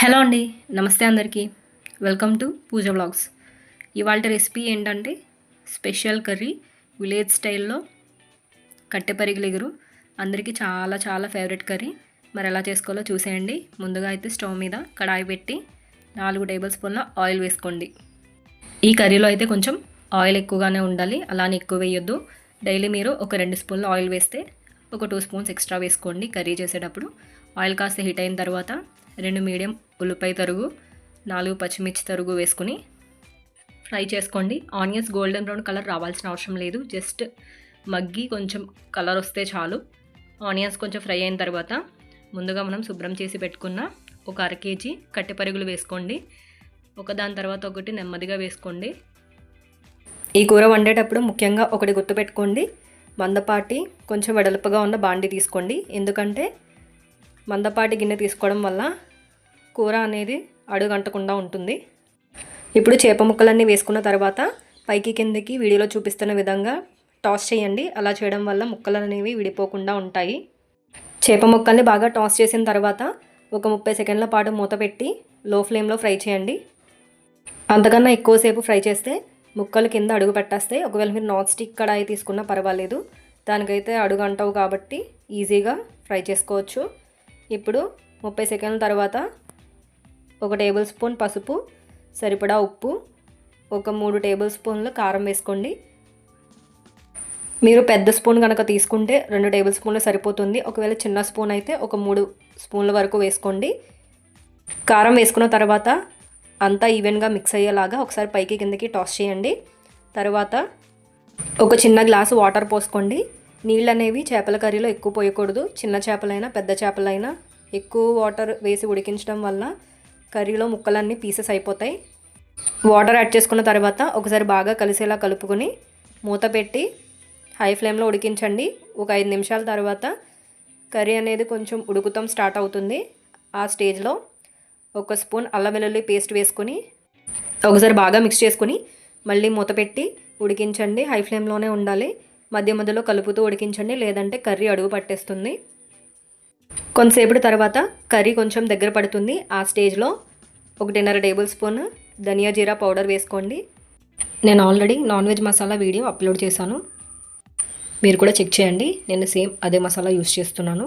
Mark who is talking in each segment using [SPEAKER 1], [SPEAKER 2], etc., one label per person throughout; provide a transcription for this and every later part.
[SPEAKER 1] Hello అండి నమస్తే అందరికీ. వెల్కమ్ టు పూజ బ్లాగ్స్ ఇవాళ రెసిపీ ఏంటంటే స్పెషల్ కర్రీ విలేజ్ స్టైల్లో కట్టెపరిగలిగురు అందరికీ చాలా చాలా ఫేవరెట్ కర్రీ మరి ఎలా చేసుకోవాలో చూసేయండి. ముందుగా అయితే స్టవ్ మీద కడాయి పెట్టి నాలుగు టేబుల్ స్పూన్ల ఆయిల్ వేసుకోండి. ఈ కర్రీలో అయితే కొంచెం ఆయిల్ ఎక్కువగానే ఉండాలి అలానే ఎక్కువ వేయొద్దు. డైలీ మీరు ఒక రెండు స్పూన్ల ఆయిల్ వేస్తే ఒక టూ స్పూన్స్ ఎక్స్ట్రా వేసుకోండి కర్రీ చేసేటప్పుడు. ఆయిల్ కాస్త హీట్ అయిన తర్వాత రెండు మీడియం ఉల్లిపాయ తరుగు నాలుగు పచ్చిమిర్చి తరుగు వేసుకుని ఫ్రై చేసుకోండి. ఆనియన్స్ గోల్డెన్ బ్రౌన్ కలర్ రావాల్సిన అవసరం లేదు. జస్ట్ మగ్గి కొంచెం కలర్ వస్తే చాలు. ఆనియన్స్ కొంచెం ఫ్రై అయిన తర్వాత ముందుగా మనం శుభ్రం చేసి పెట్టుకున్న ఒక అర కేజీ కట్టె పరుగులు వేసుకోండి. ఒక దాని తర్వాత ఒకటి నెమ్మదిగా వేసుకోండి. ఈ కూర వండేటప్పుడు ముఖ్యంగా ఒకటి గుర్తుపెట్టుకోండి మందపాటి కొంచెం వెడల్పుగా ఉన్న బాండి తీసుకోండి. ఎందుకంటే మందపాటి గిన్నె తీసుకోవడం వల్ల కూర అనేది అడుగంటకుండా ఉంటుంది. ఇప్పుడు చేప ముక్కలన్నీ వేసుకున్న తర్వాత పైకి కిందకి వీడియోలో చూపిస్తున్న విధంగా టాస్ చేయండి. అలా చేయడం వల్ల ముక్కలు అనేవి విడిపోకుండా ఉంటాయి. చేప ముక్కల్ని బాగా టాస్ చేసిన తర్వాత ఒక ముప్పై సెకండ్ల పాటు మూత పెట్టి లో ఫ్లేమ్లో ఫ్రై చేయండి. అంతకన్నా ఎక్కువసేపు ఫ్రై చేస్తే ముక్కలు కింద అడుగు పెట్టేస్తాయి ఒకవేళ మీరు నాన్ స్టిక్ కడాయి తీసుకున్నా పర్వాలేదు. దానికైతే అడుగు అంటావు కాబట్టి ఈజీగా ఫ్రై చేసుకోవచ్చు. ఇప్పుడు ముప్పై సెకండ్ల తర్వాత ఒక టేబుల్ స్పూన్ పసుపు సరిపడా ఉప్పు ఒక మూడు టేబుల్ స్పూన్లు కారం వేసుకోండి. మీరు పెద్ద స్పూన్ కనుక తీసుకుంటే రెండు టేబుల్ స్పూన్లు సరిపోతుంది. ఒకవేళ చిన్న స్పూన్ అయితే ఒక మూడు స్పూన్ల వరకు వేసుకోండి. కారం వేసుకున్న తర్వాత అంతా ఈవెన్గా మిక్స్ అయ్యేలాగా ఒకసారి పైకి కిందకి టాస్ చేయండి. తర్వాత ఒక చిన్న గ్లాసు వాటర్ పోసుకోండి. నీళ్ళు అనేవి చేపల కర్రీలో ఎక్కువ పోయకూడదు. చిన్న చేపలైనా పెద్ద చేపలైనా ఎక్కువ వాటర్ వేసి ఉడికించడం వల్ల కర్రీలో ముక్కలన్నీ పీసెస్ అయిపోతాయి. వాటర్ యాడ్ చేసుకున్న తర్వాత ఒకసారి బాగా కలిసేలా కలుపుకొని మూత పెట్టి హై ఫ్లేమ్లో ఉడికించండి. ఒక ఐదు నిమిషాల తర్వాత కర్రీ అనేది కొంచెం ఉడుకుతాం స్టార్ట్ అవుతుంది. ఆ స్టేజ్లో ఒక స్పూన్ అల్లం వెల్లుల్లి పేస్ట్ వేసుకొని ఒకసారి బాగా మిక్స్ చేసుకొని మళ్ళీ మూత పెట్టి ఉడికించండి. హై ఫ్లేమ్లోనే ఉండాలి. మధ్య మధ్యలో కలుపుతూ ఉడికించండి. లేదంటే కర్రీ అడుగు పట్టేస్తుంది. కొంతసేపటి తర్వాత కర్రీ కొంచెం దగ్గర పడుతుంది. ఆ స్టేజ్లో ఒకటిన్నర టేబుల్ స్పూన్ ధనియా జీరా పౌడర్ వేసుకోండి. నేను already non veg masala video upload చేశాను. మీరు కూడా చెక్ చేయండి. నేను సేమ్ అదే మసాలా యూస్ చేస్తున్నాను.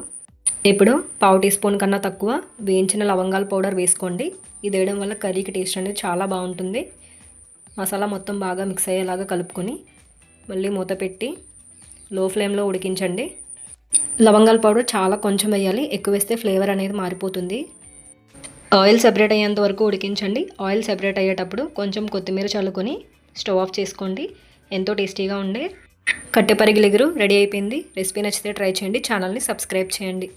[SPEAKER 1] ఇప్పుడు పావు టీ స్పూన్ కన్నా తక్కువ వేయించిన లవంగాల పౌడర్ వేసుకోండి. ఇది వేయడం వల్ల కర్రీకి టేస్ట్ అనేది చాలా బాగుంటుంది. మసాలా మొత్తం బాగా మిక్స్ అయ్యేలాగా కలుపుకొని మళ్ళీ మూత పెట్టి లో ఫ్లేమ్లో ఉడికించండి. లవంగాల పౌడర్ చాలా కొంచెం వేయాలి. ఎక్కువ వేస్తే ఫ్లేవర్ అనేది మారిపోతుంది. ఆయిల్ సెపరేట్ అయ్యేంత వరకు ఉడికించండి. ఆయిల్ సెపరేట్ అయ్యేటప్పుడు కొంచెం కొత్తిమీర చల్లుకొని స్టవ్ ఆఫ్ చేసుకోండి. ఎంతో టేస్టీగా ఉండే కట్టెపరిగిలిగురు రెడీ అయిపోయింది. రెసిపీ నచ్చితే ట్రై చేయండి. ఛానల్ని సబ్స్క్రైబ్ చేయండి.